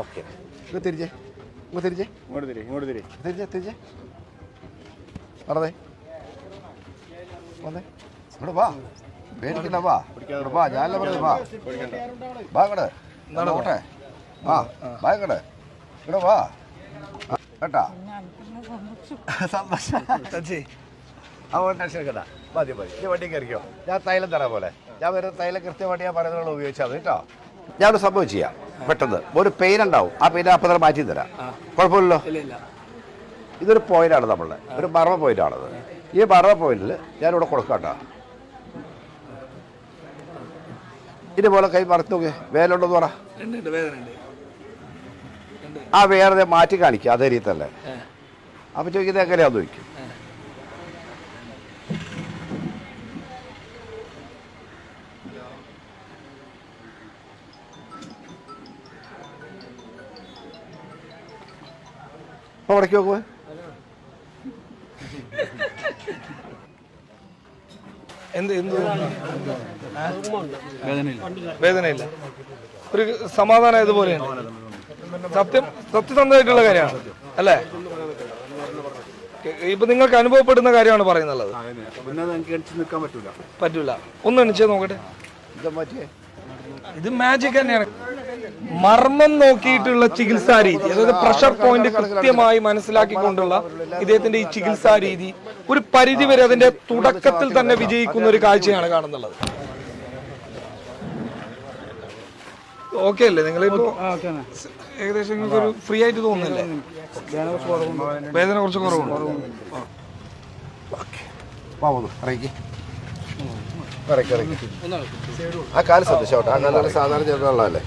Okay. ഇങ്ങ് തിരിച്ചേ ഇങ്ങ് തിരിച്ചേ. ഇങ്ങോട്ട് തിരി ഇങ്ങോട്ട് തിരി. തിരിച്ചേ തിരിച്ചേ. നടന്നേ. വന്നേ. ഇവിടെ വാ. പേടിക്കണ്ട വാ. ഇവിടെ വാ ഞാനല്ല വാ. വാ ഇങ്ങട് നോട്ടെ വാ വാ ഇങ്ങട് ഇവിടെ വാ. ആ, കേട്ടാ സന്തോഷം. ടെൻഷൻ എടുക്കണ്ട. മതി മതി. ഈ വണ്ടി കയറിക്കോ. ഞാൻ തൈലം തരാൻ പോലെ. ഞാൻ വരുന്ന തൈലം കൃത്യമായിട്ട് ഞാൻ പറയുന്നത് ഉപയോഗിച്ചാൽ മതി കേട്ടോ. ഞാനൊരു സംഭവം ചെയ്യാം. പെട്ടെന്ന്. ഒരു പെയിൻ ഉണ്ടാവും. ആ പെയിൻ അപ്പം തന്നെ മാറ്റി തരാം. കുഴപ്പമില്ലല്ലോ? ഇതൊരു പോയിന്റാണ് നമ്മളുടെ ഒരു മർമ്മ പോയിന്റാണത് ഈ മർമ്മ പോയിന്റിൽ ഞാനിവിടെ കൊടുക്കാം കേട്ടോ. ഇതുപോലെ കൈ മറത്തു നോക്കി. വേലുണ്ടെന്ന് പറ. ആ വേറെ മാറ്റി കാണിക്കുക അതേ രീതി തന്നെ. അപ്പൊ ചോദിക്കുന്നത് എങ്ങനെയാന്ന് ചോദിക്കും. അപ്പൊ അവിടേക്ക് നോക്കുമോ എന്ത് എന്ത്? വേദനയില്ല. ഒരു സമാധാനം ഇതുപോലെയാണ് സത്യം സത്യസന്ധമായിട്ടുള്ള കാര്യമാണ്. അല്ലേ? ഇപ്പൊ നിങ്ങൾക്ക് അനുഭവപ്പെടുന്ന കാര്യമാണ് പറയുന്നത് പറ്റൂല. പറ്റൂല. ഒന്ന് എണിച്ചേ നോക്കട്ടെ. ഇത് മാജിക് തന്നെയാണ്. മർമ്മം നോക്കിയിട്ടുള്ള ചികിത്സാ രീതി അതായത് പ്രഷർ പോയിന്റ് കൃത്യമായി മനസ്സിലാക്കിക്കൊണ്ടുള്ള ഇദ്ദേഹത്തിന്റെ ഈ ചികിത്സാ രീതി ഒരു പരിധി വരെ അതിന്റെ തുടക്കത്തിൽ തന്നെ വിജയിക്കുന്ന ഒരു കാഴ്ചയാണ് കാണുന്നുള്ളത്. ഓക്കെ അല്ലേ? നിങ്ങളിപ്പോ ഏകദേശം നിങ്ങൾക്ക് ഒരു ഫ്രീ ആയിട്ട് തോന്നുന്നില്ലേ? വേദന കുറച്ച് കുറവുണ്ട്. ആ കാൽ ശ്രദ്ധിച്ചോട്ടെ. ആ കാലം സാധാരണ നോക്കട്ടെ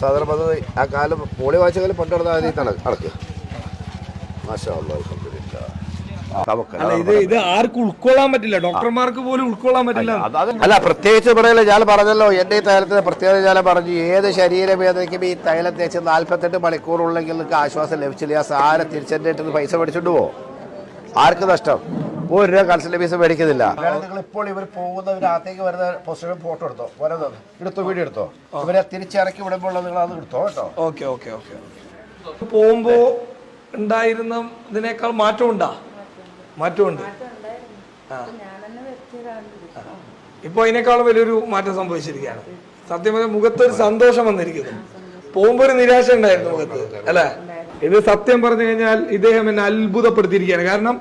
സാധാരണ പദ്ധതി ആ കാലം പോളി വായിച്ച കാലം പണ്ട് നടന്ന ആദ്യം തന്നെ മാഷാ അല്ലാ, അൽഹംദുലില്ലാ. അല്ല ഇത് ഇത് ആർക്കും ഉൾക്കൊള്ളാൻ പറ്റില്ല. ഡോക്ടർമാർക്ക് പോലും ഉൾക്കൊള്ളാൻ പറ്റില്ല. അല്ല പ്രത്യേകിച്ച് പറയല്ല ഞാൻ പറഞ്ഞല്ലോ എന്റെ ഈ തൈലത്തിന് പ്രത്യേകത ഞാൻ പറഞ്ഞു ഏത് ശരീരവേദനയ്ക്കും ഈ തൈലം തേച്ച് നാല്പത്തെട്ട് മണിക്കൂറുള്ളെങ്കിൽ നിങ്ങൾക്ക് ആശ്വാസം ലഭിച്ചില്ല. ആ സാര തിരിച്ചെന്റെ പൈസ മേടിച്ചോണ്ട് പോവോ ആർക്ക് നഷ്ടം? ഒരു രൂപ കൺസൾട്ട് ഫീസ് മേടിക്കുന്നില്ല. നിങ്ങൾ ഇപ്പോൾ ഇവർ പോകുന്ന പോകുന്നവരകത്തേക്ക് വരുന്ന പോസ്റ്റർ ഫോട്ടോ എടുത്തോ? വരുന്നത് എടുത്തോ വീഡിയോ എടുത്തോ? ഇവരെ തിരിച്ചിറക്കി വിടുമ്പോൾ നിങ്ങൾ അത് എടുത്തോ കേട്ടോ? Okay okay okay. പോകുമ്പോ ഉണ്ടായിരുന്ന ഇതിനേക്കാൾ മാറ്റമുണ്ടാ മാറ്റമുണ്ട്. ഇപ്പൊ അതിനേക്കാളും വലിയൊരു മാറ്റം സംഭവിച്ചിരിക്കുകയാണ്. സത്യം പറഞ്ഞാൽ മുഖത്തൊരു സന്തോഷം വന്നിരിക്കുന്നു. പോകുമ്പോ ഒരു നിരാശ ഉണ്ടായിരുന്നു മുഖത്ത് അല്ലെ? ഇത് സത്യം പറഞ്ഞു കഴിഞ്ഞാൽ ഇദ്ദേഹം എന്നെ അത്ഭുതപ്പെടുത്തിയിരിക്കുകയാണ്. കാരണം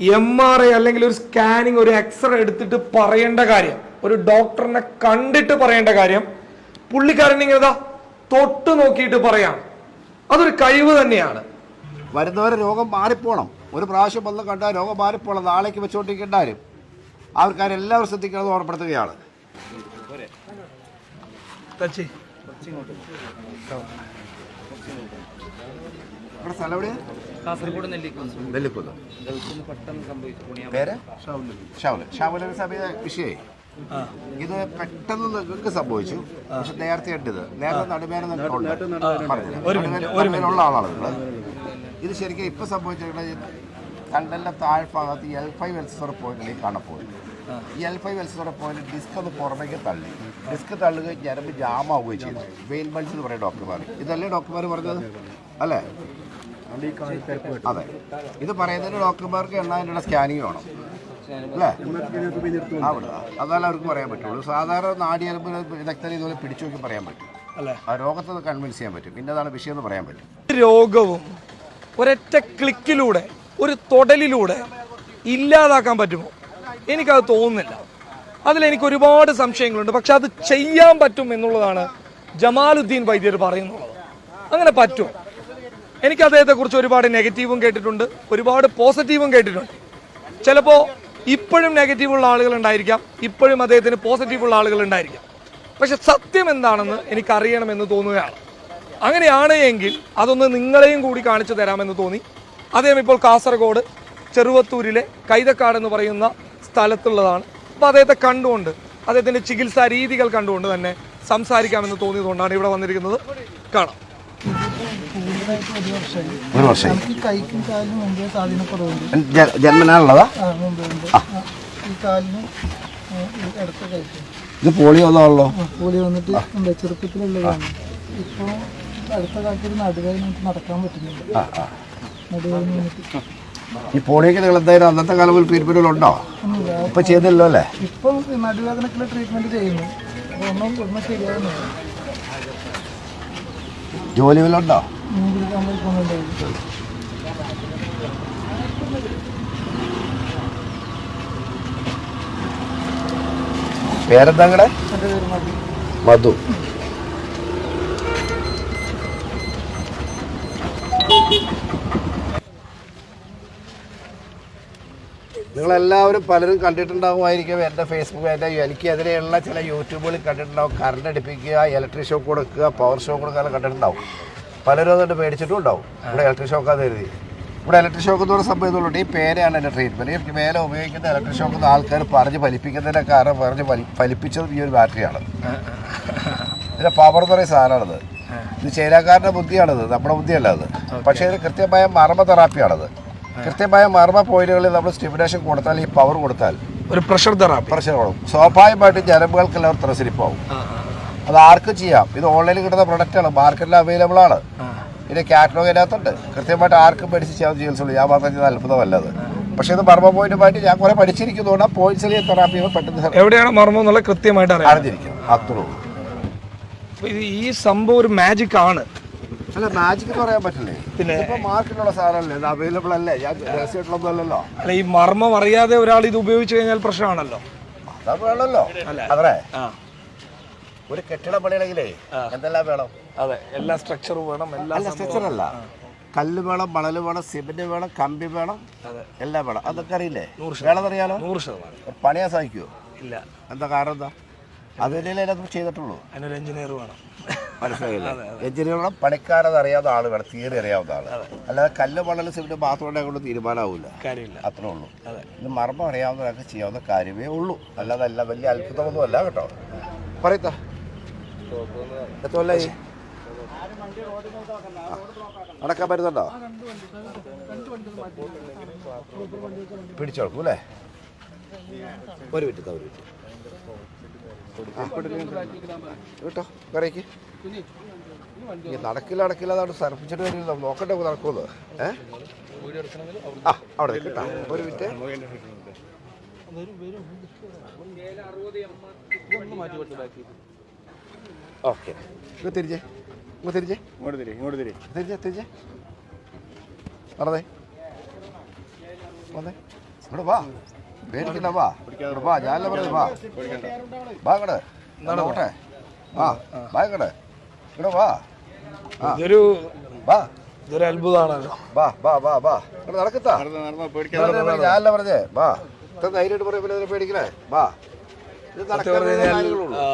എം ആർ ഐ അല്ലെങ്കിൽ ഒരു സ്കാനിങ് ഒരു എക്സ്റേ എടുത്തിട്ട് പറയേണ്ട കാര്യം ഒരു ഡോക്ടറിനെ കണ്ടിട്ട് പറയേണ്ട കാര്യം പുള്ളിക്കാരൻ ഇങ്ങനെ തൊട്ട് നോക്കിയിട്ട് പറയാം. അതൊരു കഴിവ് തന്നെയാണ്. വരുന്നവരെ രോഗം മാറിപ്പോണം. ഒരു പ്രാവശ്യം വന്ന് കണ്ടാൽ രോഗം മാറിപ്പോണം. നാളേക്ക് വെച്ചുകൊണ്ടിരിക്കേണ്ട കാര്യം. അവർക്കാരെല്ലാവരും ശ്രദ്ധിക്കണമെന്ന് ഓർമ്മപ്പെടുത്തുകയാണ്. ടച്ച് ഇവിടെ സ്ഥലം എവിടെയാ? കാസർഗോഡ് നെല്ലിക്കുന്നു. നെല്ലിക്കുന്ന്. ഗൾഫിൽ പെട്ടെന്ന് സംഭവിച്ചു. പേര്? ഷാവുൽ ഇത് പെട്ടെന്ന് നിങ്ങൾക്ക് സംഭവിച്ചു. പക്ഷെ നേരത്തെ ഇട്ടത് നേരത്തെ നടുവേന ഉള്ള ആളാണ് നിങ്ങൾ ഇത് ശരിക്കും ഇപ്പൊ സംഭവിച്ചിട്ടുള്ളത് കണ്ടന്റെ താഴ്ഭാഗത്ത് എൽ ഫൈവ് എൽസോർ പോയിന്റിലേക്ക് കാണപ്പോയി ഈ എൽ ഫൈവ് എൽസോർ പോയിന്റ് ഡിസ്ക് ഒന്ന് പുറമേക്ക് തള്ളി. ഡിസ്ക് തള്ളുകയും ഞരമ്പ് ജാമാവുകയും ചെയ്തു. വെയിൻ ബൾസ് എന്ന് പറയും ഡോക്ടർമാർ ഇതല്ലേ ഡോക്ടർമാർ പറഞ്ഞത്? അല്ലേ? അതെ. ഇത് പറയുന്നതിന് ഡോക്ടർമാർക്ക് എണ്ണാതിനുള്ള സ്കാനിങ് വേണം. അല്ലേ? അവിടെ. അതല്ല അവർക്ക് പറയാൻ പറ്റുള്ളൂ. സാധാരണ നാടിയരമ്പ് വിദഗ്ധരെ ഇതുപോലെ പിടിച്ചു നോക്കി പറയാൻ പറ്റും. അല്ലേ? ആ രോഗത്തെ കൺവിൻസ് ചെയ്യാൻ പറ്റും. പിന്നെ അതാണ് വിഷയം എന്ന് പറയാൻ പറ്റും. രോഗവും ഒരൊറ്റ ക്ലിക്കിലൂടെ ഒരു തൊടലിലൂടെ ഇല്ലാതാക്കാൻ പറ്റുമോ? എനിക്കത് തോന്നുന്നില്ല. അതിലെനിക്ക് ഒരുപാട് സംശയങ്ങളുണ്ട്. പക്ഷെ അത് ചെയ്യാൻ പറ്റും എന്നുള്ളതാണ് ജമാലുദ്ദീൻ വൈദ്യർ പറയുന്നുള്ളത്. അങ്ങനെ പറ്റുമോ? എനിക്ക് അദ്ദേഹത്തെക്കുറിച്ച് ഒരുപാട് നെഗറ്റീവും കേട്ടിട്ടുണ്ട് ഒരുപാട് പോസിറ്റീവും കേട്ടിട്ടുണ്ട്. ചിലപ്പോൾ ഇപ്പോഴും നെഗറ്റീവുള്ള ആളുകൾ ഉണ്ടായിരിക്കാം ഇപ്പോഴും അദ്ദേഹത്തിന് പോസിറ്റീവുള്ള ആളുകൾ ഉണ്ടായിരിക്കാം. പക്ഷെ സത്യം എന്താണെന്ന് എനിക്കറിയണമെന്ന് തോന്നുകയാണ്. അങ്ങനെയാണ് എങ്കിൽ അതൊന്ന് നിങ്ങളെയും കൂടി കാണിച്ചു തരാമെന്ന് തോന്നി. അദ്ദേഹം ഇപ്പോൾ കാസർഗോഡ് ചെറുവത്തൂരിലെ കൈതക്കാട് എന്ന് പറയുന്ന സ്ഥലത്തുള്ളതാണ്. അപ്പോൾ അദ്ദേഹത്തെ കണ്ടുകൊണ്ട് അദ്ദേഹത്തിന്റെ ചികിത്സാ രീതികൾ കണ്ടുകൊണ്ട് തന്നെ സംസാരിക്കാമെന്ന് തോന്നിയതുകൊണ്ടാണ് ഇവിടെ വന്നിരിക്കുന്നത്. കാണാം. ഒരു വർഷം. ഈ കൈക്കും കാലിനും ഭയങ്കര സ്വാധീനക്കുറവുണ്ട് മുമ്പ് മുമ്പ്. കാലിന് അടുത്ത കഴിക്കും ഇത് പോളിയോ ഉള്ളോ പോളി വന്നിട്ട് ചെറുപ്പത്തിലുള്ളതാണ് ഇപ്പോൾ അടുത്ത കാലത്ത് നടുവേദന നടക്കാൻ പറ്റുന്നില്ല. നടുവേദന ഈ പോളിയോക്ക് നിങ്ങൾ എന്തായാലും അന്നത്തെ കാലം ഒരു ട്രീറ്റ്മെന്റുകൾ ഉണ്ടോ ഇപ്പൊ ചെയ്തില്ലല്ലോ അല്ലേ? ഇപ്പം നടുവേദനക്കുള്ള ട്രീറ്റ്മെന്റ് ചെയ്യുന്നു. ഒന്നും ഒന്നും ശരിയാകുന്നില്ല ജോലി വല്ലതുണ്ടോ പേരെന്താ മതി മധു. നിങ്ങളെല്ലാവരും പലരും കണ്ടിട്ടുണ്ടാകുമായിരിക്കും എന്റെ ഫേസ്ബുക്ക് എന്റെ എനിക്കെതിരെയുള്ള ചില യൂട്യൂബുകളിൽ കണ്ടിട്ടുണ്ടാവും കറണ്ട് അടിപ്പിക്കുക ഇലക്ട്രിക് ഷോക്ക് കൊടുക്കുക പവർ ഷോക്ക് കൊടുക്കുക കണ്ടിട്ടുണ്ടാവും. പലരും അതുകൊണ്ട് പേടിച്ചിട്ടും ഉണ്ടാവും ഇവിടെ ഇലക്ട്രിക് ഷോക്കാന്ന് കരുതി. ഇവിടെ ഇലക്ട്രിക് ഷോക്ക് എന്ന് പറയുന്ന സംഭവം ഈ പേരെയാണ് എന്റെ ട്രീറ്റ്മെന്റ് ഈ മേലെ ഉപയോഗിക്കുന്ന ഇലക്ട്രിക് ഷോക്ക് ആൾക്കാർ പറഞ്ഞ് ഫലിപ്പിക്കുന്നതിന്റെ കാരണം പറഞ്ഞ് ഫലി ഫലിപ്പിച്ചത് ഈ ഒരു ബാറ്ററിയാണ് ഇതിന്റെ പവർ എന്ന് പറയുന്ന സാധനമാണിത്. ഇത് ചൈനക്കാരന്റെ ബുദ്ധിയാണിത്. നമ്മുടെ ബുദ്ധിയല്ല അത്. പക്ഷേ ഇത് കൃത്യമായ മർമ്മ തെറാപ്പിയാണത് കൃത്യമായ മർമ്മ പോയിന്റുകളിൽ നമ്മൾ സ്റ്റിമുലേഷൻ കൊടുത്താൽ ഈ പവർ കൊടുത്താൽ ഒരു പ്രഷർ തെറാപ്പി പ്രഷർ കൊടുക്കും സ്വാഭാവികമായിട്ട് ഞരമ്പുകൾക്കെല്ലാം ത്രസിരിപ്പാവും അത് ആർക്കും ചെയ്യാം? ഇത് ഓൺലൈനിൽ കിട്ടുന്ന പ്രൊഡക്റ്റാണ് മാർക്കറ്റിൽ അവൈലബിൾ ആണ്. ഇതിന്റെ കാറ്റലോഗ് അതിനകത്തുണ്ട്. കൃത്യമായിട്ട് ആർക്കും പഠിച്ച് ചെയ്യാൻ ചികിത്സയുള്ളൂ ഞാൻ മാത്രം ചെയ്ത അത്ഭുതമല്ലത് പക്ഷേ ഇത് മർമ്മ പോയിന്റുമായിട്ട് ഞാൻ കുറെ പഠിച്ചിരിക്കുന്നതുകൊണ്ട് ആ പോയിന്റ്സിലെ തെറാപ്പി പെട്ടെന്ന് എവിടെയാണ് മർമ്മം എന്നുള്ളത് കൃത്യമായിട്ട് അറിഞ്ഞിരിക്കും അത്രേ ഉള്ളൂ. ഈ സംഭവം ഒരു മാജിക് ആണ്. അല്ല മാജിക് എന്ന് പറയാൻ പറ്റില്ലേ? പിന്നെ? ഇപ്പൊ മാർക്കറ്റിലുള്ള സാധനമല്ലേ? ഇത് അവൈലബിൾ അല്ലേ? ഞാൻ രഹസ്യമായിട്ടുള്ളതൊന്നും അല്ലല്ലോ. അല്ല ഈ മർമ്മം അറിയാതെ ഒരാൾ ഇത് ഉപയോഗിച്ചു കഴിഞ്ഞാൽ പ്രശ്നമാണല്ലോ. അതാ വേണമല്ലോ. അതെ ഒരു കെട്ടിടം പണിയണമെങ്കിലേ എന്തെല്ലാം വേണം? അതെ എല്ലാ സ്ട്രക്ചറും വേണം എല്ലാ സ്ട്രക്ചർ അല്ല. കല്ല് വേണം മണൽ വേണം സിമെന്റ് വേണം കമ്പി വേണം എല്ലാം വേണം. അതൊക്കെ അറിയില്ലേ? വേണമെന്നറിയാലോ? നൂറ് ശതമാനം. പണിയാൻ സാധിക്കുമോ ഇല്ല. എന്താ കാരണം എന്താ? അതിനെ അത് ചെയ്തിട്ടുള്ളൂ. അതിനൊരു എഞ്ചിനീയർ വേണം. മനസ്സിലായില്ല? പണിക്കാരത് അറിയാവുന്ന ആൾ വേണം തിയറി അറിയാവുന്ന ആൾ അല്ലാതെ കല്ല് മണൽ സിമെന്റ് മാത്രം കൊണ്ട് തീരുമാനമാവില്ല കാര്യമില്ല. അത്രേ ഉള്ളൂ. ഇത് മർമ്മം അറിയാവുന്നവരൊക്കെ ചെയ്യാവുന്ന കാര്യമേ ഉള്ളൂ. അല്ലാതെ അല്ല വലിയ അത്ഭുതമൊന്നും അല്ല കേട്ടോ. പറയത്ത. നടക്കാൻ പറ്റുന്നുണ്ടോ? പിടിച്ചോളൂ അല്ലേ? ഒരു മിനിറ്റ് ഒരു മിനിറ്റ്. കേട്ടോ കറിക്ക് ഈ നടക്കില്ല നടക്കില്ല അതാണ് സർപ്പിച്ചിട്ട് വരില്ല നോക്കട്ടെ നടക്കുമെന്ന് ഏ? ആ അവിടെ കേട്ടാ കേട്ടോ ഒരു മിനിറ്റ്. ഓക്കെ. ഇങ്ങ് തിരിച്ചേ ഇങ്ങ് തിരിച്ചേ ഇങ്ങോട്ട് തിരി ഇങ്ങോട്ട് തിരി. തിരിച്ചേ തിരിച്ചേ നടന്നേ. വന്നേ ഇവിടെ വാ. പേടിക്കണ്ട വാ. ഇവിടെ വാ ഞാനല്ല പറഞ്ഞു വാ. വാ ഇങ്ങടെ. നോട്ടെ വാ വാ ഇങ്ങടെ. ഇവിടെ വാ. ആ. ഇതൊരു വാ. ഇതൊരു അത്ഭുതമാണല്ലോ. വാ വാ വാ വാ. ഇവിടെ നടക്കത്താ. ഞാനല്ല പറഞ്ഞേ. വാ. ഇത്ര ധൈര്യമായിട്ട് പറയുമ്പോൾ പേടിക്കണേ? വാ. ആ,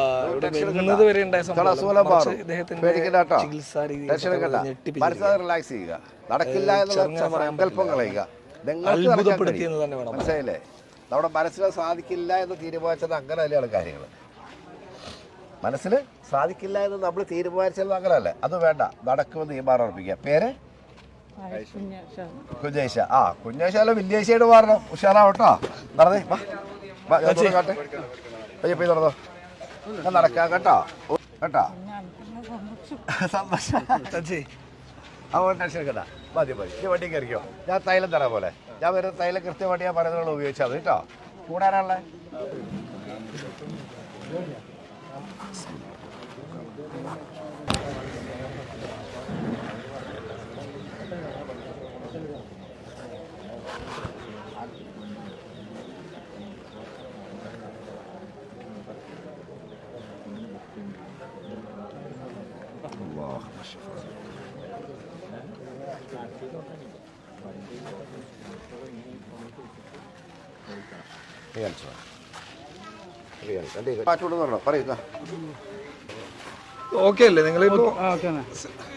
ചെയ്യുക. നടക്കില്ല എന്നുള്ള സങ്കല്പം കളയുക. നിങ്ങൾക്ക് നടക്കാൻ തന്നെ വേണം മനസ്സിലായില്ലേ? നമ്മുടെ മനസ്സിൽ സാധിക്കില്ല എന്ന് തീരുമാനിച്ചത് അങ്ങനെ തന്നെയാണ് കാര്യങ്ങൾ. മനസ്സിൽ സാധിക്കില്ല എന്ന് നമ്മൾ തീരുമാനിച്ചത് അങ്ങനെയല്ല. അത് വേണ്ട. നടക്കുമെന്ന് തീരുമാനം ഉറപ്പിക്കുക പേര്? കുഞ്ഞേശ ആ കുഞ്ഞേശല്ല വില്ലേശയോട് മാറണം ഉഷാറാവട്ടോ. നടന്നേ കാട്ടെ. അയ്യോ പോയി നടന്നോ ഞാൻ നടക്കാം കേട്ടോ. കേട്ടോ. സന്തോഷം. അപ്പോൾ ടെൻഷൻ കേട്ടാ മതി മതി. വണ്ടി കയറിക്കോ. ഞാൻ തൈലം തരാം പോലെ. ഞാൻ വരുന്ന തൈലം കൃത്യമായിട്ട് ഞാൻ പറയുന്നത് ഉപയോഗിച്ചാൽ മതി കേട്ടോ. കൂടാനുള്ള ഓക്കെ അല്ലേ നിങ്ങൾ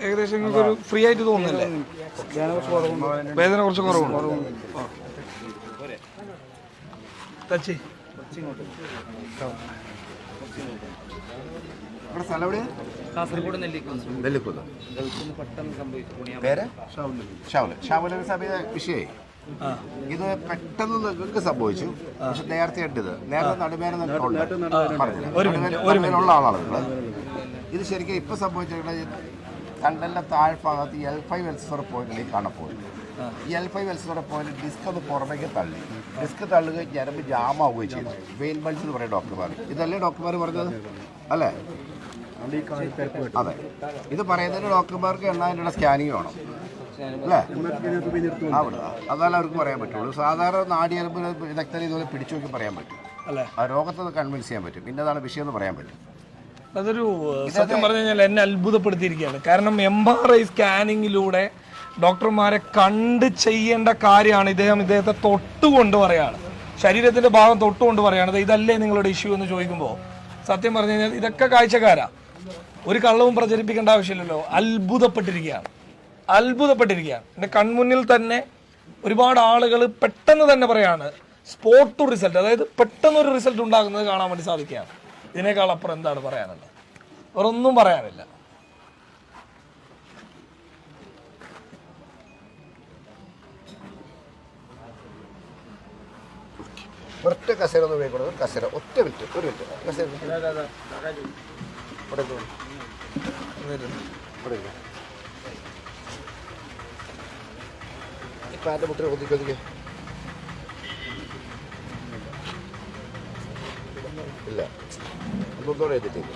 ഏകദേശം നിങ്ങൾക്ക് ഒരു ഫ്രീ ആയിട്ട് തോന്നുന്നില്ലേ വേദന കുറച്ച് കുറവുണ്ട് തച്ചി കാസർഗോഡ് നെല്ലിക്കുന്ന് നെല്ലിക്കുന്ന് പേര് ഷാവുൽ സമയത്ത് വിഷയമായി ഇത് പെട്ടെന്ന് നിങ്ങൾക്ക് സംഭവിച്ചു. പക്ഷെ നേരത്തെ ഇട്ടത് നേരത്തെ നടുമേന പറഞ്ഞില്ല? ആളാണ് നിങ്ങൾ. ഇത് ശരിക്കും ഇപ്പൊ സംഭവിച്ചിട്ടുണ്ടെങ്കിൽ കണ്ടലിന്റെ താഴ്ഭാഗത്ത് എൽ ഫൈവ് എൽസർ പോയിന്റിലേക്ക് കാണപ്പോയി ഈ എൽ ഫൈവ് എൽസർ പോയിന്റ് ഡിസ്ക് ഒന്ന് പുറമേക്ക് തള്ളി. ഡിസ്ക് തള്ളുകയും ഞരമ്പ് ജാം ആവുകയും ചെയ്തു. വെയിൻ ബൾസ് എന്ന് പറയും ഡോക്ടർമാർ ഇതല്ലേ ഡോക്ടർമാർ പറഞ്ഞത്? അല്ലേ? അതെ. ഇത് പറയുന്നതിന് ഡോക്ടർമാർക്ക് എണ്ണാതിനുള്ള സ്കാനിങ് വേണം. അല്ലേ? അവിടെ. അതല്ല അവർക്ക് പറയാൻ പറ്റുള്ളൂ. സാധാരണ നാടിയരമ്പ് വിദഗ്ധരെ ഇതുപോലെ പിടിച്ചു നോക്കി പറയാൻ പറ്റും. അല്ലേ? ആ രോഗത്തെ കൺവിൻസ് ചെയ്യാൻ പറ്റും. ഇന്നതാണ് വിഷയം എന്ന് പറയാൻ പറ്റും. അതൊരു സത്യം പറഞ്ഞു കഴിഞ്ഞാൽ എന്നെ അത്ഭുതപ്പെടുത്തിയിരിക്കുകയാണ്. കാരണം എം ആർ ഐ സ്കാനിങ്ങിലൂടെ ഡോക്ടർമാരെ കണ്ട് ചെയ്യേണ്ട കാര്യമാണ് ഇദ്ദേഹം ഇദ്ദേഹത്തെ തൊട്ടുകൊണ്ട് പറയാണ്. ശരീരത്തിന്റെ ഭാഗം തൊട്ടുകൊണ്ട് പറയാണ്. "ദേ ഇതല്ലേ നിങ്ങളുടെ ഇഷ്യൂ എന്ന് ചോദിക്കുമ്പോൾ സത്യം പറഞ്ഞു കഴിഞ്ഞാൽ ഇതൊക്കെ കാഴ്ചക്കാരാ. ഒരു കള്ളവും പ്രചരിപ്പിക്കേണ്ട ആവശ്യമില്ലല്ലോ. അത്ഭുതപ്പെട്ടിരിക്കുകയാണ്. അത്ഭുതപ്പെട്ടിരിക്കുകയാണ് എന്റെ കൺമുന്നിൽ തന്നെ ഒരുപാട് ആളുകൾ പെട്ടെന്ന് തന്നെ പറയാണ് സ്പോട്ട് ടു റിസൾട്ട് അതായത് പെട്ടെന്ന് ഒരു റിസൾട്ട് ഉണ്ടാകുന്നത് കാണാൻ വേണ്ടി സാധിക്കുകയാണ് ഇതിനേക്കാൾ അപ്പുറം എന്താണ് പറയാനുള്ളത് വേറെ ഒന്നും പറയാനില്ല ഒറ്റ കസേര ഒന്ന് ഉപയോഗിക്കുന്നത് കസേര ഒറ്റ വിറ്റ് ഒരു വിറ്റ് കസേര ഇവിടെ. ഇവിടെ പാന്റെ മുട്ടിനെ ഒതുക്കി ഒതുക്കി ഇല്ല. ഒന്നൊന്നും എഴുതിട്ടില്ല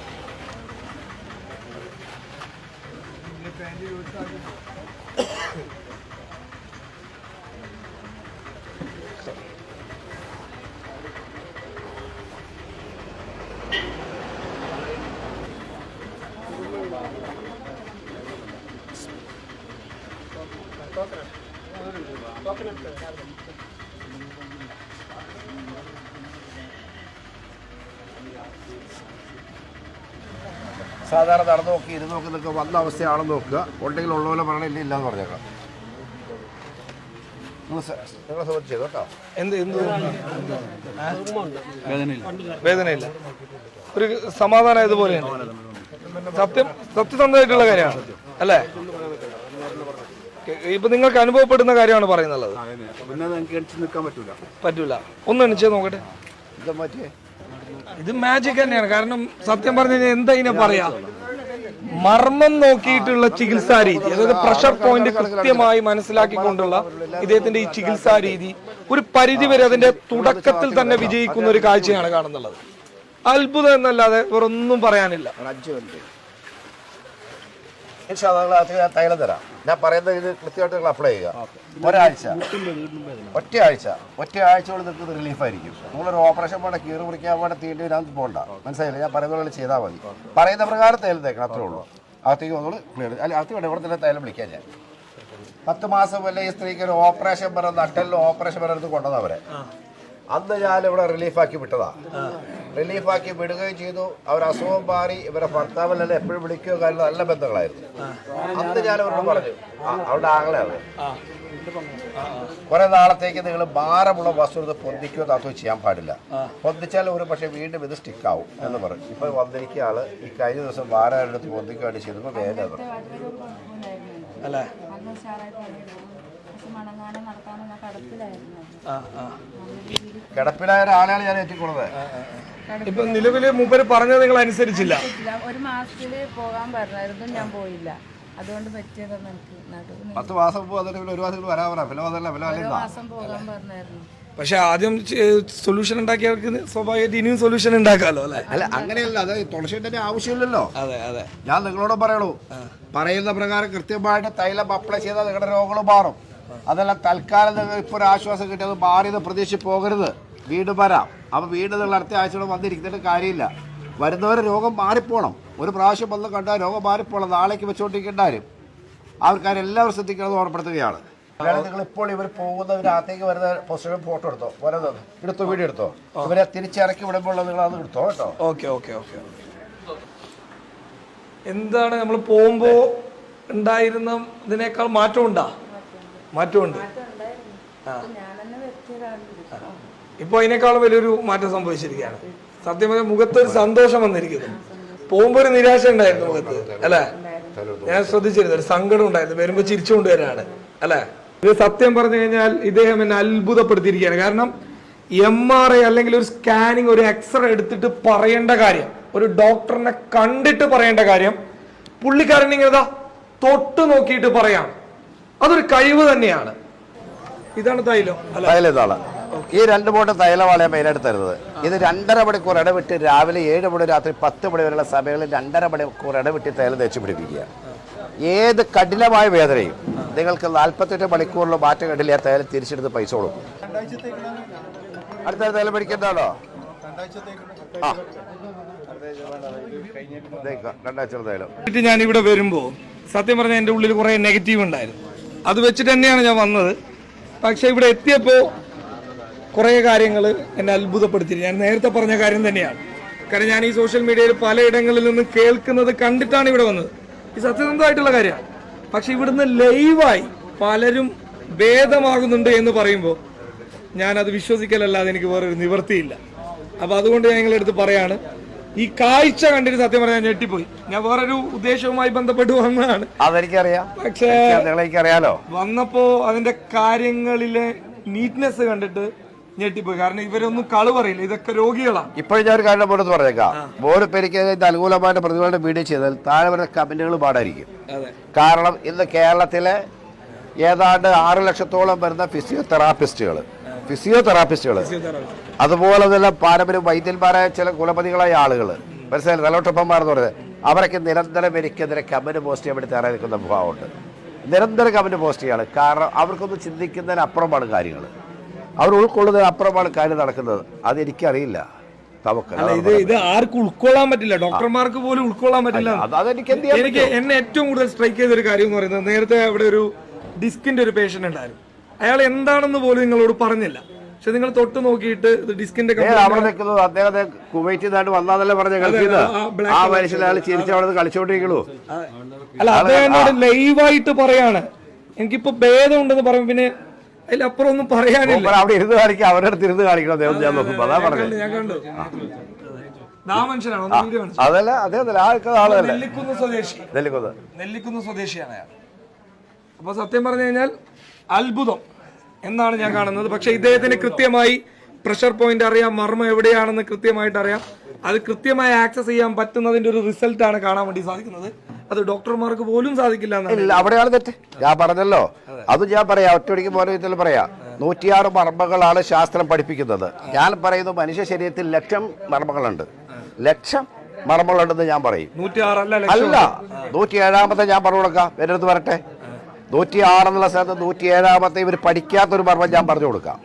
സാധാരണ നടന്നു നോക്കി ഇരുന്ന് നോക്കി നിൽക്കുക വന്ന അവസ്ഥയാണെന്ന് നോക്കുക. ഉണ്ടെങ്കിൽ ഉള്ള പോലെ പറയണില്ല ഇല്ല എന്ന് പറഞ്ഞേക്കാം. നിങ്ങളെ സംബന്ധിച്ച് കേട്ടോ. എന്ത് എന്ത്? വേദനയില്ല. ഒരു സമാധാനം ഇതുപോലെയാണ് സത്യം സത്യസന്ധമായിട്ടുള്ള കാര്യമാണ്. അല്ലേ? ഇപ്പൊ നിങ്ങൾക്ക് അനുഭവപ്പെടുന്ന കാര്യമാണ് പറയുന്നത് പറ്റൂല. പറ്റൂല. ഒന്ന് എണിച്ചേ നോക്കട്ടെ. ഇത് മാജിക് തന്നെയാണ്. കാരണം സത്യം പറഞ്ഞാൽ എന്താ ഇതിനെ പറയാ? മർമ്മം നോക്കിയിട്ടുള്ള ചികിത്സാ രീതി അതായത് പ്രഷർ പോയിന്റ് കൃത്യമായി മനസ്സിലാക്കിക്കൊണ്ടുള്ള ഇദ്ദേഹത്തിന്റെ ഈ ചികിത്സാ രീതി ഒരു പരിധിവരെ അതിന്റെ തുടക്കത്തിൽ തന്നെ വിജയിക്കുന്ന ഒരു കാഴ്ചയാണ് കാണുന്നുള്ളത്. അത്ഭുതം എന്നല്ലാതെ വേറൊന്നും പറയാനില്ല. തൈലം തരാം. ഞാൻ പറയുന്നത് ഇത് കൃത്യമായിട്ട് നിങ്ങൾ അപ്ലൈ ചെയ്യുക. ഒരാഴ്ച. ഒറ്റ ആഴ്ച. ഒറ്റ ആഴ്ച കൊണ്ട് നിങ്ങൾക്ക് റിലീഫായിരിക്കും നിങ്ങളൊരു ഓപ്പറേഷൻ വേണ്ട കീറി മുറിക്കാൻ വേണ്ട തീണ്ടി വരാൻ പോകണ്ട. മനസ്സിലായില്ല? ഞാൻ പറയുന്ന പോലെ ചെയ്താൽ മതി. പറയുന്ന പ്രകാരം തേൽ തേക്കണം അത്രേ ഉള്ളൂ. അകത്തേക്ക് വന്നോളൂ ക്ലിയർ അല്ല അകത്ത് വേണ്ട ഇവിടെ തന്നെ തൈലം വിളിക്കാം ഞാൻ. പത്ത് മാസം വല്ല ഈ സ്ത്രീക്ക് ഒരു ഓപ്പറേഷൻ പറഞ്ഞ നട്ടലിൽ ഓപ്പറേഷൻ പറഞ്ഞെടുത്ത് കൊണ്ടുവന്നവരെ അന്ന് ഞാൻ ഇവിടെ റിലീഫാക്കി വിട്ടതാ. റിലീഫാക്കി വിടുകയും ചെയ്തു. അവർ അസുഖം മാറി ഇവരെ ഭർത്താവിനെല്ലാം എപ്പോഴും വിളിക്കുകയോ കാര്യങ്ങൾ നല്ല ബന്ധങ്ങളായിരുന്നു. അന്ന് ഞാൻ അവരോട് പറഞ്ഞു അവരുടെ ആങ്ങളെയാണ് കുറെ നാളത്തേക്ക് നിങ്ങൾ ഭാരമുള്ള വസ്തുത പൊന്തിക്കുകയോ താത്തോ ചെയ്യാൻ പാടില്ല. പൊന്തിച്ചാൽ ഒരു പക്ഷേ വീണ്ടും ഇത് സ്റ്റിക്ക് ആവും എന്ന് പറഞ്ഞു. ഇപ്പൊ വന്നിരിക്കുക ആൾ ഈ കഴിഞ്ഞ ദിവസം ഭാരം എടുത്ത് പൊന്തിക്കുകയാണ് ചെയ്തപ്പോൾ വേദന. അല്ലേ? കിടപ്പിലായ ഒരാളെയാണ് ഞാൻ എത്തിക്കൊള്ളത് ഇപ്പൊ നിലവിൽ മൂപ്പര് പറഞ്ഞത് നിങ്ങൾ അനുസരിച്ചില്ല. ഒരു മാസത്തിൽ പോകാൻ പറഞ്ഞായിരുന്നു ഞാൻ പോയില്ല. അതുകൊണ്ട് പറ്റിയതാണ് എനിക്ക് നടുവിന് പത്ത് മാസം ഒരു മാസം വരാൻ പറയാം പിന്നെ അതല്ല പിന്നെ ഒരു മാസം പോകാൻ പറഞ്ഞായിരുന്നു. പക്ഷെ ആദ്യം സൊല്യൂഷൻ ഉണ്ടാക്കിയവർക്ക് സ്വാഭാവികമായിട്ട് ഇനിയും സൊല്യൂഷൻ ഉണ്ടാക്കാമല്ലോ അല്ലെ? അല്ല അങ്ങനെയല്ല. അത് തുളസിന്റെ ആവശ്യമില്ലല്ലോ. അതെ അതെ. ഞാൻ നിങ്ങളോട് പറയണു. പറയുന്ന പ്രകാരം കൃത്യമായിട്ട് തൈലം അപ്ലൈ ചെയ്താൽ നിങ്ങളുടെ രോഗങ്ങൾ മാറും. അതെല്ലാം തൽക്കാലം നിങ്ങൾ ഇപ്പോൾ ഒരു ആശ്വാസം കിട്ടിയത് മാറിയത് പ്രതീക്ഷിച്ച് പോകരുത്. വീണ്ടും വരാം. അപ്പോൾ വീണ്ടും നിങ്ങൾ അടുത്ത ആഴ്ചയോടെ വന്നിരിക്കുന്നതിന് കാര്യമില്ല. വരുന്നവരെ രോഗം മാറിപ്പോണം. ഒരു പ്രാവശ്യം വന്ന് കണ്ടാൽ രോഗം മാറിപ്പോണം. നാളേക്ക് വെച്ചുകൊണ്ടിരിക്കേണ്ട കാര്യം. ആൾക്കാരെല്ലാവരും ശ്രദ്ധിക്കണമെന്ന് ഓർമ്മപ്പെടുത്തുകയാണ്. നിങ്ങൾ ഇപ്പോൾ ഇവർ പോകുന്നതിനകത്തേക്ക് വരുന്ന പോസ്റ്ററും ഫോട്ടോ എടുത്തോ? വരുന്നത് എടുത്തോ വീഡിയോ എടുത്തോ? ഇവരെ തിരിച്ചിറക്കി വിടുമ്പോൾ നിങ്ങൾ അത് എടുത്തോ കേട്ടോ? Okay okay okay. എന്താണ് നമ്മൾ പോകുമ്പോൾ ഉണ്ടായിരുന്ന ഇതിനേക്കാൾ മാറ്റമുണ്ടാ? മാറ്റമുണ്ട്. ഞാൻ തന്നെ വരുത്തിയതാണ് ഇപ്പൊ അതിനേക്കാളും വലിയൊരു മാറ്റം സംഭവിച്ചിരിക്കുകയാണ്. സത്യം പറഞ്ഞാൽ മുഖത്ത് ഒരു സന്തോഷം വന്നിരിക്കുന്നു. പോകുമ്പോ ഒരു നിരാശ ഉണ്ടായിരുന്നു മുഖത്ത് അല്ലെ? ഞാൻ ശ്രദ്ധിച്ചിരുന്നു ഒരു സങ്കടം ഉണ്ടായിരുന്നു. വരുമ്പോ ചിരിച്ചുകൊണ്ട് വരാണ് അല്ലെ? ഇത് സത്യം പറഞ്ഞു കഴിഞ്ഞാൽ ഇദ്ദേഹം എന്നെ അത്ഭുതപ്പെടുത്തിയിരിക്കുകയാണ്. കാരണം എം ആർ ഐ അല്ലെങ്കിൽ ഒരു സ്കാനിങ് ഒരു എക്സ്റേ എടുത്തിട്ട് പറയേണ്ട കാര്യം ഒരു ഡോക്ടറിനെ കണ്ടിട്ട് പറയേണ്ട കാര്യം പുള്ളിക്കാരൻ ഇങ്ങനെ തൊട്ട് നോക്കിയിട്ട് പറയാം. അതൊരു കഴിവ് തന്നെയാണ്. ഇതാണ് തൈലം അല്ല? തൈലം ഇതാണ് ഈ രണ്ട് ബോട്ട് തൈലമാണ് മെയിനായിട്ട് തരുന്നത്. ഇത് രണ്ടര മണിക്കൂർ ഇടവിട്ട് രാവിലെ ഏഴ് മണി രാത്രി പത്ത് മണി വരെയുള്ള സമയങ്ങളിൽ രണ്ടര മണിക്കൂർ ഇടവിട്ട് തൈലം തേച്ച് പിടിപ്പിക്കുക. ഏത് കഠിനമായ വേദനയും നിങ്ങൾക്ക് നാൽപ്പത്തെട്ട് മണിക്കൂറിൽ മാറ്റം കണ്ടില്ല തൈലം തിരിച്ചെടുത്ത് പൈസ കൊടുക്കും. അടുത്ത തൈലം പിടിക്കണ്ടാണോ ആ. തൈലം. ഞാൻ ഇവിടെ വരുമ്പോൾ സത്യം പറഞ്ഞാൽ എന്റെ ഉള്ളിൽ കുറേ നെഗറ്റീവ് ഉണ്ടായിരുന്നു. അത് വെച്ചിട്ട് തന്നെയാണ് ഞാൻ വന്നത്. പക്ഷെ ഇവിടെ എത്തിയപ്പോൾ കുറേ കാര്യങ്ങൾ എന്നെ അത്ഭുതപ്പെടുത്തി ഞാൻ നേരത്തെ പറഞ്ഞ കാര്യം തന്നെയാണ്. കാരണം ഞാൻ ഈ സോഷ്യൽ മീഡിയയിൽ പലയിടങ്ങളിൽ നിന്ന് കേൾക്കുന്നത് കണ്ടിട്ടാണ് ഇവിടെ വന്നത്. ഈ സത്യസന്ധമായിട്ടുള്ള കാര്യമാണ്. പക്ഷെ ഇവിടുന്ന് ലൈവായി പലരും ഭേദമാകുന്നുണ്ട് എന്ന് പറയുമ്പോൾ ഞാനത് വിശ്വസിക്കലല്ലാതെ എനിക്ക് വേറൊരു നിവൃത്തിയില്ല. അപ്പോൾ അതുകൊണ്ട് ഞാൻ നിങ്ങളെടുത്ത് പറയാണ് ഈ കാഴ്ച കണ്ടിട്ട് സത്യം പറഞ്ഞാൽ ഞെട്ടിപ്പോയി. ഞാൻ വേറൊരു ഉദ്ദേശവുമായി ബന്ധപ്പെട്ട് വന്നതാണ്. അതെനിക്കറിയാം. പക്ഷേ അറിയാലോ വന്നപ്പോ അതിന്റെ കാര്യങ്ങളിലെ നീറ്റ്നെസ് കണ്ടിട്ട് ഞെട്ടിപ്പോയി. കാരണം ഇവരൊന്നും കളു പറയില്ല. ഇതൊക്കെ രോഗികളാണ് ഇപ്പോഴും ഞാൻ ഒരു കാര്യം പോലത്ത് പറഞ്ഞേക്കാം. ഓരോ പേർക്ക് ഇത് അനുകൂലമായിട്ട് പ്രതികളുടെ വീഡിയോ ചെയ്താൽ താഴെ വരുന്ന കമന്റുകൾ പാടായിരിക്കും. കാരണം ഇന്ന് കേരളത്തിലെ ഏതാണ്ട് ആറ് ലക്ഷത്തോളം വരുന്ന ഫിസിയോതെറാപ്പിസ്റ്റുകൾ ഫിസിയോതെറാപ്പിസ്റ്റുകൾ അതുപോലെ തന്നെ പാരമ്പര്യ വൈദ്യന്മാരായ ചില കുലപതികളായ ആളുകൾ മനസ്സിലായി തലോട്ടപ്പന്മാർ എന്ന് പറയുന്നത്. അവരൊക്കെ നിരന്തരം എനിക്കെതിരെ കമന്റ് പോസ്റ്റ് ചെയ്യാൻ വേണ്ടി തയ്യാറായി നിൽക്കുന്ന ഭാവമുണ്ട് നിരന്തരം കമന്റ് പോസ്റ്റ് ചെയ്യാണ്. കാരണം അവർക്കൊന്നും ചിന്തിക്കുന്നതിന് അപ്പുറമാണ് കാര്യങ്ങൾ. അവർ ഉൾക്കൊള്ളുന്നതിന് അപ്പുറമാണ് കാര്യം നടക്കുന്നത്. അത് എനിക്കറിയില്ല. ഇത് ഇത് ആർക്കും ഉൾക്കൊള്ളാൻ പറ്റില്ല. ഡോക്ടർമാർക്ക് പോലും ഉൾക്കൊള്ളാൻ പറ്റില്ല. എനിക്ക് എന്നെ ഏറ്റവും കൂടുതൽ സ്ട്രൈക്ക് ചെയ്ത ഒരു കാര്യം എന്ന് പറയുന്നത് നേരത്തെ അവിടെ ഒരു ഡിസ്കിന്റെ ഒരു പേഷ്യന്റ് ഉണ്ടായിരുന്നു. അയാൾ എന്താണെന്ന് പോലും നിങ്ങളോട് പറഞ്ഞില്ല. പക്ഷെ നിങ്ങൾ തൊട്ട് നോക്കിയിട്ട് ഡിസ്കിന്റെ അവിടെ നിൽക്കുന്നത് അദ്ദേഹത്തെ കുവൈറ്റിൽ നിന്നാണ് വന്നാന്നല്ലേ പറഞ്ഞ ഗൾഫിൽ ആ, മനുഷ്യൻ അയാൾ ചിരിച്ച് അവിടെ നിന്ന് കളിച്ചോണ്ടിരിക്കണു. അല്ല അദ്ദേഹം ലൈവായിട്ട് പറയാണ്. എനിക്കിപ്പോ ഭേദമുണ്ടെന്ന് പറയും പിന്നെ അതിലപ്പുറം ഒന്നും പറയാനില്ല അവിടെ ഇരുന്ന് കാണിക്കുക അവരുടെ അടുത്ത് ഇരുന്ന് കാണിക്കണം അദ്ദേഹം ഞാൻ നോക്കുമ്പോ അതാ പറഞ്ഞു ഞാൻ കണ്ടു. ദാ മനുഷ്യനാണ് ഒന്ന് വീഡിയോ കാണിച്ചു. അതല്ല ആൾക്കാർ ആൾ തന്നെ. നെല്ലിക്കുന്ന് സ്വദേശി. നെല്ലിക്കുന്ന്. നെല്ലിക്കുന്ന് സ്വദേശിയാണ് അയാൾ അപ്പൊ സത്യം പറഞ്ഞു കഴിഞ്ഞാൽ അത്ഭുതം എന്നാണ് ഞാൻ കാണുന്നത്. പക്ഷെ ഇദ്ദേഹത്തിന് കൃത്യമായി പ്രഷർ പോയിന്റ് അറിയാം മർമ്മം എവിടെയാണെന്ന് കൃത്യമായിട്ട് അറിയാം. അത് കൃത്യമായി ആക്സസ് ചെയ്യാൻ പറ്റുന്നതിന്റെ ഒരു റിസൾട്ട് ആണ് കാണാൻ വേണ്ടി സാധിക്കുന്നത്. അത് ഡോക്ടർമാർക്ക് പോലും സാധിക്കില്ല ഇല്ല അവിടെയാണ് തെറ്റ്. ഞാൻ പറഞ്ഞല്ലോ. അത്. ഞാൻ പറയാം ഒറ്റയടിക്ക് പോലെ ഇതിൽ പറയാം. നൂറ്റിയാറ് മർമ്മങ്ങളാണ് ശാസ്ത്രം പഠിപ്പിക്കുന്നത്. ഞാൻ പറയുന്നു മനുഷ്യ ശരീരത്തിൽ ലക്ഷം മർമ്മങ്ങളുണ്ട്. ലക്ഷം മർമ്മങ്ങളുണ്ടെന്ന് ഞാൻ പറയും. അല്ല നൂറ്റി ഏഴാമത്തെ ഞാൻ പറഞ്ഞു കൊടുക്കാം. എന്റെ അടുത്ത് വരട്ടെ. നൂറ്റി ആറെന്നുള്ള സ്ഥലത്ത് നൂറ്റി ഏഴാമത്തെ ഇവർ പഠിക്കാത്തൊരു മർമ്മം ഞാൻ പറഞ്ഞു കൊടുക്കാം.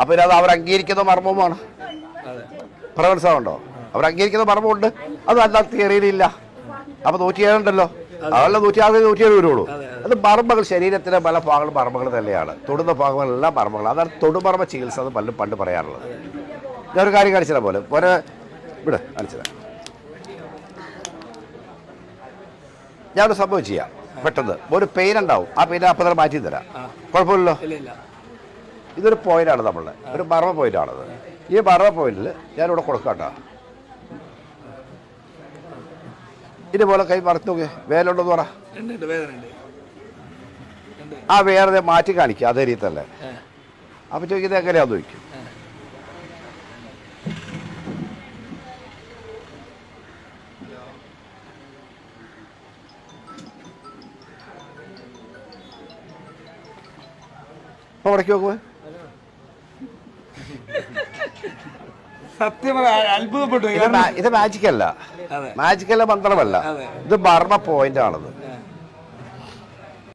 അപ്പൊ ഇത് അത് അവർ അംഗീകരിക്കുന്ന മർമ്മമാണ് പ്രവത്സവമുണ്ടോ അവർ അംഗീകരിക്കുന്ന മർമ്മമുണ്ട്. അത് അല്ല തിയറിയിലില്ല. അപ്പൊ നൂറ്റി ഏഴുണ്ടല്ലോ അതല്ല നൂറ്റി ആറ് നൂറ്റി ഏഴ് വരുള്ളൂ അത് മർമ്മകൾ ശരീരത്തിലെ പല ഭാഗങ്ങളും മർമ്മങ്ങൾ തന്നെയാണ്. തൊടുന്ന ഭാഗങ്ങളെല്ലാം മർമ്മങ്ങൾ അതാണ് തൊടുമർമ്മ ചികിത്സ എന്ന് പലരും പണ്ട് പറയാറുള്ളത്. ഞാനൊരു കാര്യം കാണിച്ചത് പോലെ പോലെ ഇവിടെ കാണിച്ചത് ഞാനൊരു സംഭവം ചെയ്യാം. പെട്ടെന്ന്. ഒരു പെയിൻ ഉണ്ടാവും. ആ പെയിൻ അപ്പം തന്നെ മാറ്റി തരാം. കുഴപ്പമില്ലല്ലോ? ഇതൊരു പോയിന്റാണ് നമ്മളുടെ ഒരു ബർമ മർമ്മ പോയിന്റാണത് ഈ ബർമ പോയിന്റിൽ ഞാനിവിടെ കൊടുക്കാം ഇതുപോലെ കൈ മറത്തു നോക്കി. വേലുണ്ടെന്ന് പറ. ആ വേറെ മാറ്റി കാണിക്കുക അതേ രീതി തന്നെ. അപ്പൊ ചോദിക്കുന്നത് എങ്ങനെയാന്ന് ചോദിക്കും. അവിടേക്ക് നോക്കുമ്പോ സത്യം അത്ഭുതപ്പെട്ടു. ഇത് മാജിക്കല്ല മാജിക്കല്ല മന്ത്രമല്ല. ഇത് ഭരണ പോയിന്റ് ആണത്.